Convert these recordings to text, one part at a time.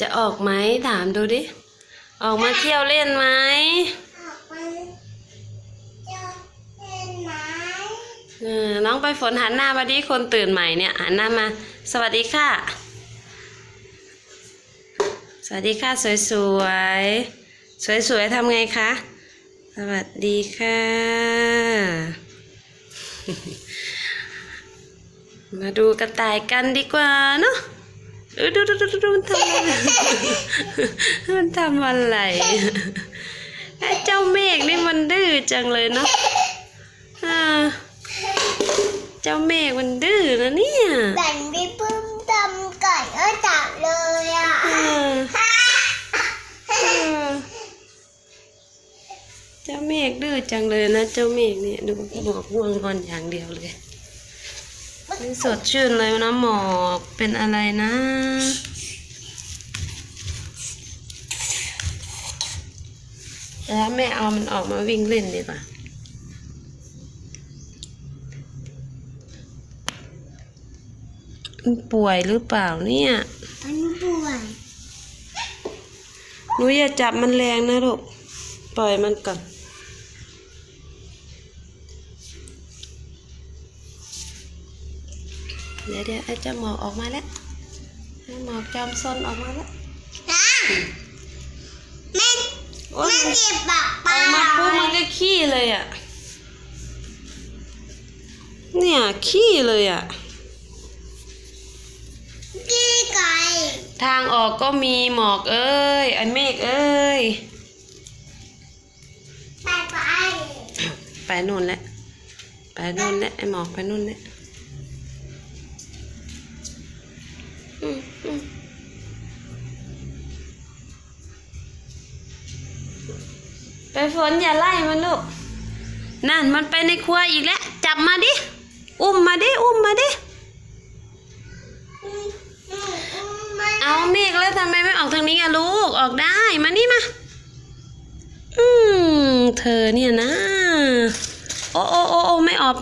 จะออกไหมถามดูดิ ออกมาเที่ยวเล่นไหมออกมาจะเล่นไหมเออน้องไปฝนหันหน้ามาดิคนตื่นใหม่เนี่ยหันหน้ามา สวัสดีค่ะ สวัสดีค่ะ สวยสวยสวยสวยๆทำไงคะ สวัสดีค่ะ มาดูกระต่ายกันดีกว่าเนาะเออ ดูดูดูดูดูมันทำอะไรมันทำอะไรไอ้เจ้าเมฆนี่มันดื้อจังเลยเนาะอ่าเจ้าเมฆมันดื้อนะเนี่ยแบ่งพี่ปื้มทำก่อนก็จับเลยอะเออเออเจ้าเมฆดื้อจังเลยนะเจ้าเมฆเนี่ยดูบอกง่วงนอนอย่างเดียวเลย สดชื่นเลยนะหมอกเป็นอะไรนะ แล้วแม่เอามันออกมาวิ่งเล่นดีกว่ามันป่วยหรือเปล่าเนี่ย มันป่วยหนูอย่าจับมันแรงนะลูก ปล่อยมันก่อน เดี๋ยวเดี๋ยวไอ้เจ้าหมอกออกมาแล้วไอ้หมอกจอมซนออกมาแล้วนะแม่โอ้ยแม่มันเจ็บปากออกมาปุ๊บมันก็ขี้เลยอะ เนี่ยขี้เลยอะกี้ไก่ทางออกก็มีหมอกเอ้ยไอ้เมฆเอ้ย ไปไป ไปนู่นแหละไปนู่นแหละไอ้หมอกไปนู่นแหละ ฝนอย่าไล่มันลูก นั่นมันไปในครัวอีกแล้ว จับมาดิ อุ้มมาดิ อุ้มมาดิอืมอืมอืมมันเอาเมฆแล้วทำไมไม่ออกทางนี้อะลูก ออกได้ มานี่มา อืม เธอเนี่ยนะ โอ้โอ้โอ้โอ้ไม่ออก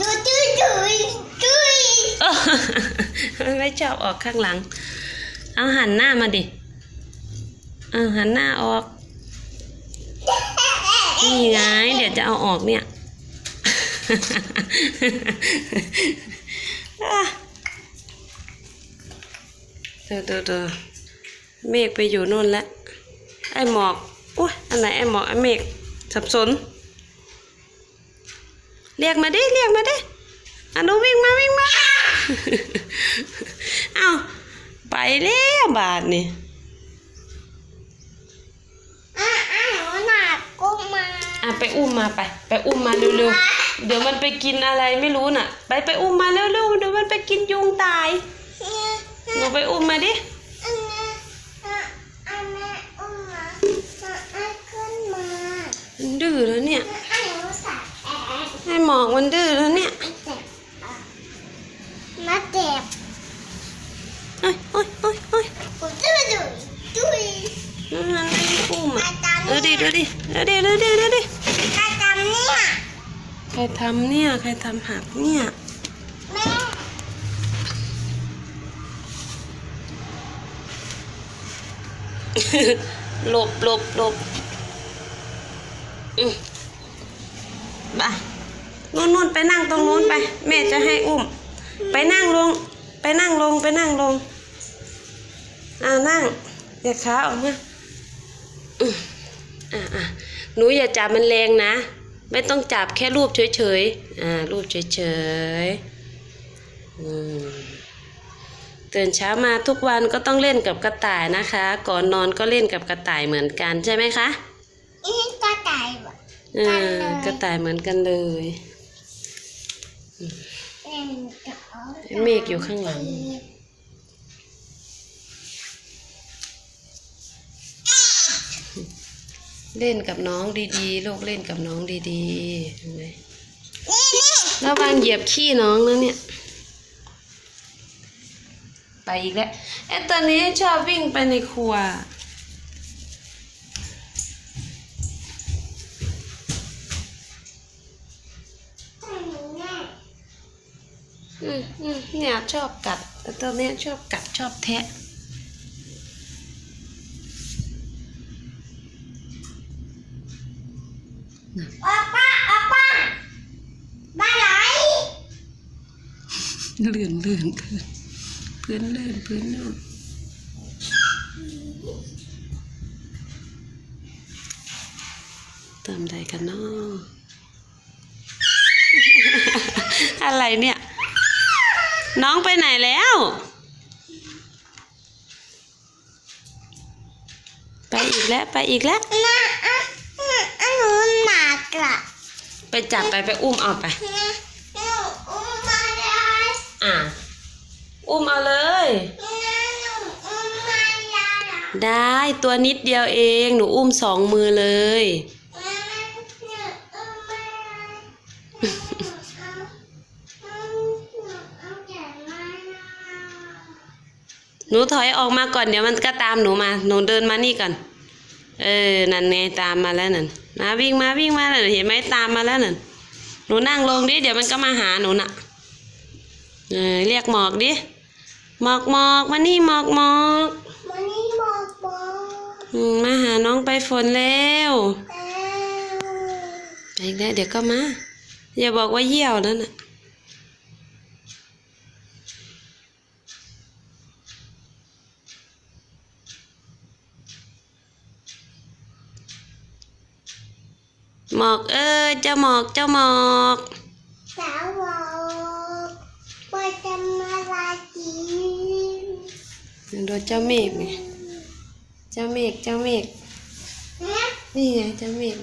ดูจุ้ยจุ้ยจุ้ยเออไม่ชอบออกข้างหลัง เอาหันหน้ามาดิ เอาหันหน้าออก นี่ไง เดี๋ยวจะเอาออกเนี่ยอะเดี๋ยวเดี๋ยวเดี๋ยวเมฆไปอยู่นู่นแล้ว ไอ้หมอกอุ้ยอันไหนไอ้หมอกไอ้เมฆสับสน เรียกมาดิ เรียกมาดิอะหนูวิ่งมาวิ่งมา เอาไปแล้วบาทนี่ อะอะหนูหนักกุ้งมา อะ ไปอุ้มมาไป ไปอุ้มมาเร็วๆ เดี๋ยวมันไปกินอะไรไม่รู้น่ะ ไปไปอุ้มมาเร็วๆ เดี๋ยวมันไปกินยุงตาย หนูไปอุ้มมาดิอันนี้อะอันนี้อุ้มมาอะอะขึ้นมาดื้อแล้วเนี่ย ให้หมอกมันดื้อแล้วเนี่ย มาเจ็บอะมาเจ็บ โอ้ยโอ้ยโอ้ยโอ้ย กูจุ้ยจุ้ยจุ้ย มันไม่อุ้ม ใคร อะ ทำ เออดิ เนี่ย ดูดิเออดิดูดิดูดิ ใครทำเนี่ย ใครทำเนี่ย ใครทำหักเนี่ยแม่หลบหลบหลบอืมไปนู่นนู่นไปนั่งตรงนู้นไป แม่จะให้อุ้ม ไปนั่งลง ไปนั่งลงไปนั่งลงอ่านั่งเดี๋ยวขาออกมาอืมอ่าอ่าหนูอย่าจับมันแรงนะ ไม่ต้องจับแค่รูปเฉยๆ อ่า รูปเฉยๆอืมตื่นเช้ามาทุกวันก็ต้องเล่นกับกระต่ายนะคะ ก่อนนอนก็เล่นกับกระต่ายเหมือนกันใช่ไหมคะอีกระต่ายแบบเออกระต่ายเหมือนกันเลยเล่นกับเมฆอยู่ข้างหลัง เล่นกับน้องดีๆ ลูกเล่นกับน้องดีๆเห็นไหมระวังเหยียบขี้น้องนะเนี่ย ไปอีกแล้วไอ้ตัวนี้ชอบวิ่งไปในครัวแม่อืมอืมเนี่ยชอบกัดต่ตัวเนี้ยชอบกัดชอบแทะ เลื่อนเลื่อนพื้นพื้นเลื่อนพื้นเลื่อนตามใดกันเนาะอะไรเนี่ย น้องไปไหนแล้ว ไปอีกแล้วไปอีกแล้วน่าอะอะอะหนูหนักอะไปจับไปไปอุ้มเอาไป นะหนูอุ้มมาได้ อะ อุ้มเอาเลยนะหนูอุ้มมาได้อะได้ตัวนิดเดียวเอง หนูอุ้มสองมือเลยนะหนูอุ้มมาได้หนูเอาหนูเอาแขนมานะหนูถอยออกมาก่อนเดี๋ยวมันก็ตามหนูมา หนูเดินมานี่ก่อน เออ นั่นไงตามมาแล้วนั่น มาวิ่งมาวิ่งมาน่ะเห็นไหมตามมาแล้วนั่น หนูนั่งลงดิ เดี๋ยวมันก็มาหาหนูน่ะเออเรียกหมอกดิ หมอกหมอกมานี่หมอกหมอกวันนี้บอกบอกอืมมาหาน้องไปฝนแล้วแล้วไปอีกแล้วเดี๋ยวก็มา อย่าบอกว่าเยี่ยวนั่นน่ะหมอกเอ้ยเจ้าหมอกเจ้าหมอก สาวบอกว่าจะมาลาจี ดูเจ้าเมฆไงเจ้าเมฆเจ้าเมฆนี่ไงเจ้าเมฆ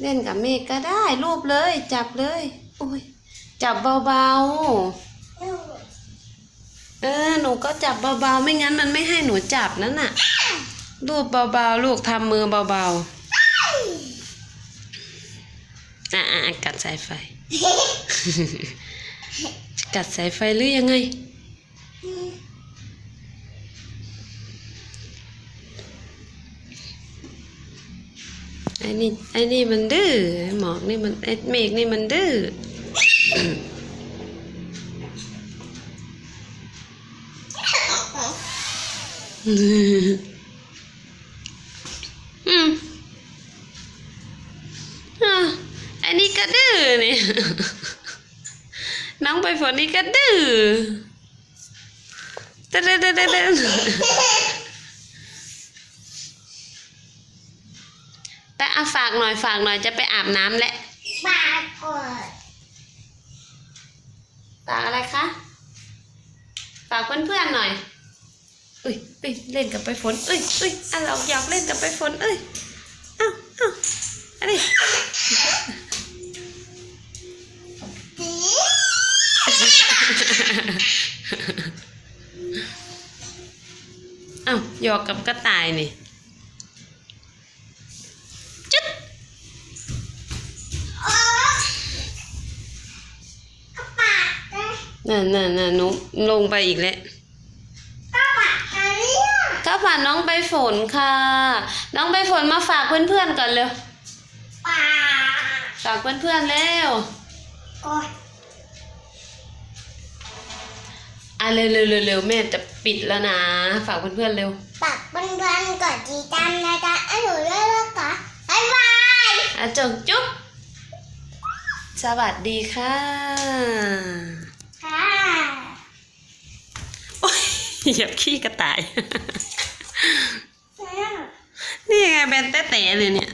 เล่นกับเมฆก็ได้รูปเลย จับเลยโอ้ยจับเบาๆเออหนูก็จับเบาๆไม่งั้นมันไม่ให้หนูจับนั่นน่ะรูปเบาๆลูกทำมือเบาๆอะอะอะกัดสายไฟ กัดสายไฟหรือยังไง อ้นี่ไอ้นี่มันดื้อไอ้หมอกนี่มันไอ้เมฆนี่มันดื้ออืมอะอันนี้ก็ดื้อนี่น้องไปฝนนี่ก็ดื้อเต้นเต้นเต้น เต้นแต่อาฝากหน่อยฝากหน่อยจะไปอาบน้ำแหละปากกดฝากอะไรคะฝากเพื่อนๆหน่อยเอ้ยเอ้ยเล่นกับไปฝนเอ้ยเอ้ยอะเราอยากเล่นกับไปฝนเอ้ยเอ้าเอ้าอันนี้สีเอ้าหยอกกับกระต่ายนี่ นั่นนั่นนั่นหนูลงไปอีกแล้วก็ปากอะไรเนี่ยข้าวผัดน้องใบฝนค่ะ น้องใบฝนมาฝากเพื่อนๆก่อนเร็วปากฝากเพื่อนๆเร็วกดอะเร็วเร็วเร็วเร็วแม่จะปิดแล้วนะ ฝากเพื่อนๆเร็วปากเพื่อนๆกดติดตามนะจ๊ะไอ้หนูด้วยนะคะบ๊ายบายอะจงจุ๊บสวัสดีค่ะ ค่ะ โอ้ย เหยียบขี้กระต่ายเนี่ยนี่ยังไงแบนแต้ๆเลยเนี่ย